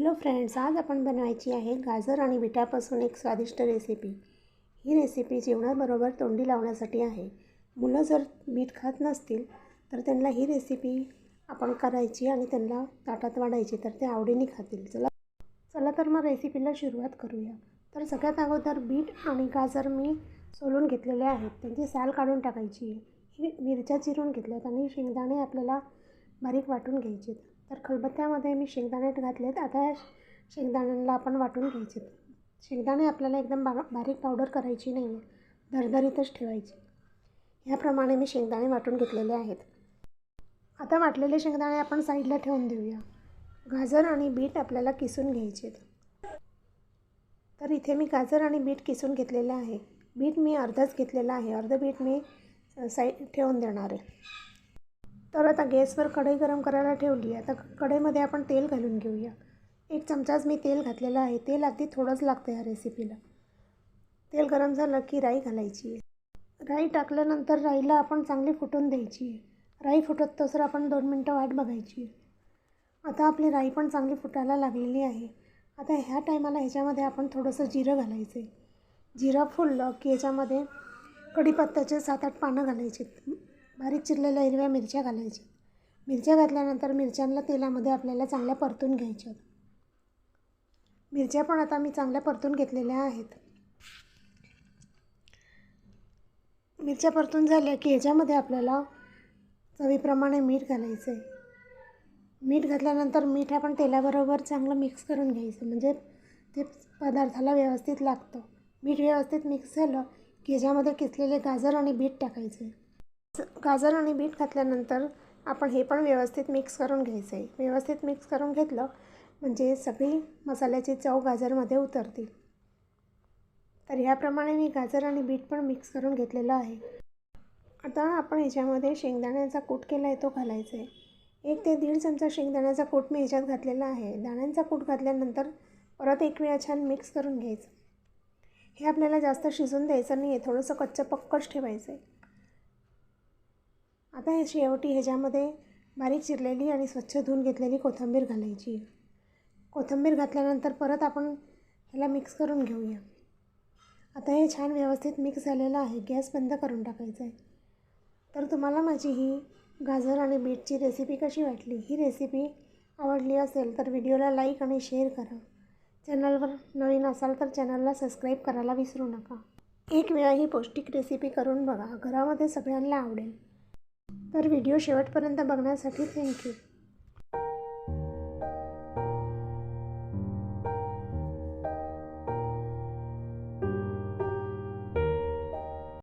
Hello friends आज आपण बनवायची आहे गाजर आणि बिटापासून एक स्वादिष्ट रेसिपी ही रेसिपी जेवणाबरोबर तोंडी लावण्यासाठी आहे. मुलं जर मीठ खात नसतील तर त्यांना ही रेसिपी आपण करायची आणि त्यांना ताटात वाढायची तर ते आवडीने खातील. चला चला तर मग रेसिपीला सुरुवात करूया. तर सगळ्यात अगोदर बीट आणि गाजर मी सोलून घेतलेले आहेत. त्यांची साल काढून टाकायची आहे. ही मिरच्या चिरून घेतल्यात आणि शेंगदाणे आपल्याला बारीक वाटून घ्यायचे तर खलबत्त्यामध्ये मी शेंगदाणे घातलेत. आता या शेंगदाण्यांना आपण वाटून घ्यायचे. शेंगदाणे आपल्याला एकदम बा बारीक पावडर करायची नाही आहे दरदरीतच ठेवायची. ह्याप्रमाणे मी शेंगदाणे वाटून घेतलेले आहेत. आता वाटलेले शेंगदाणे आपण साईडला ठेवून देऊया. गाजर आणि बीट आपल्याला किसून घ्यायचे तर इथे मी गाजर आणि बीट किसून घेतलेले आहे. बीट मी अर्धच घेतलेलं आहे. अर्ध बीट मी साईड ठेवून देणार आहे. तर आता गॅसवर कढई गरम करायला ठेवली आता कढईमध्ये आपण तेल घालून घेऊया. एक चमचाच मी तेल घातलेलं आहे. तेल अगदी थोडंच लागतं या रेसिपीला तेल गरम झालं की राई घालायची. आहे राई टाकल्यानंतर राईला आपण चांगली फुटून द्यायची. आहे राई फुटत तसं आपण दोन मिनटं वाट बघायची. आता आपली राई पण चांगली फुटायला लागलेली आहे. आता ह्या टायमाला ह्याच्यामध्ये आपण थोडंसं जिरं घालायचं आहे जिरं फुललं की ह्याच्यामध्ये कढीपत्त्याचे सात आठ पानं घालायचे बारीक चिरलेल्या हिरव्या मिरच्या घालायच्या. मिरच्या घातल्यानंतर मिरच्यांना तेलामध्ये आपल्याला चांगल्या परतून घ्यायच्या. मिरच्या पण आता मी चांगल्या परतून घेतलेल्या आहेत. मिरच्या परतून झाल्या की ह्याच्यामध्ये आपल्याला चवीप्रमाणे मीठ घालायचं आहे मीठ घातल्यानंतर मीठ आपण तेलाबरोबर चांगलं मिक्स करून घ्यायचं. म्हणजे ते पदार्थाला व्यवस्थित लागतं. मीठ व्यवस्थित मिक्स झालं की ह्याच्यामध्ये किसलेले गाजर आणि बीट टाकायचे. गाजर आणि बीट घातल्यानंतर आपण हे पण व्यवस्थित मिक्स करून घ्यायचं. आहे व्यवस्थित मिक्स करून घेतलं म्हणजे सगळी मसाल्याची चव गाजरमध्ये उतरतील तर ह्याप्रमाणे मी गाजर आणि बीट पण मिक्स करून घेतलेलं आहे. आता आपण ह्याच्यामध्ये शेंगदाण्याचा कूट केला आहे तो घालायचा आहे. एक ते दीड चमचा शेंगदाण्याचा कूट मी ह्याच्यात घातलेला आहे. दाण्यांचा कूट घातल्यानंतर परत एक वेळा छान मिक्स करून घ्यायचं. हे आपल्याला जास्त शिजून द्यायचं नाही आहे थोडंसं कच्चं पक्कच ठेवायचं आहे आता हे शेवटी ह्याच्यामध्ये बारीक चिरलेली आणि स्वच्छ धुवून घेतलेली कोथिंबीर घालायची. कोथिंबीर घातल्यानंतर परत आपण ह्याला मिक्स करून घेऊया. आता हे छान व्यवस्थित मिक्स झालेलं आहे. गॅस बंद करून टाकायचा आहे तर तुम्हाला माझी ही गाजर आणि बीटची रेसिपी कशी वाटली? ही रेसिपी आवडली असेल तर व्हिडिओला लाईक आणि शेअर करा. चॅनलवर नवीन असाल तर चॅनलला सबस्क्राईब करायला विसरू नका. एक वेळा ही पौष्टिक रेसिपी करून बघा. घरामध्ये सगळ्यांना आवडेल. तर व्हिडिओ शेवटपर्यंत बघण्यासाठी थँक्यू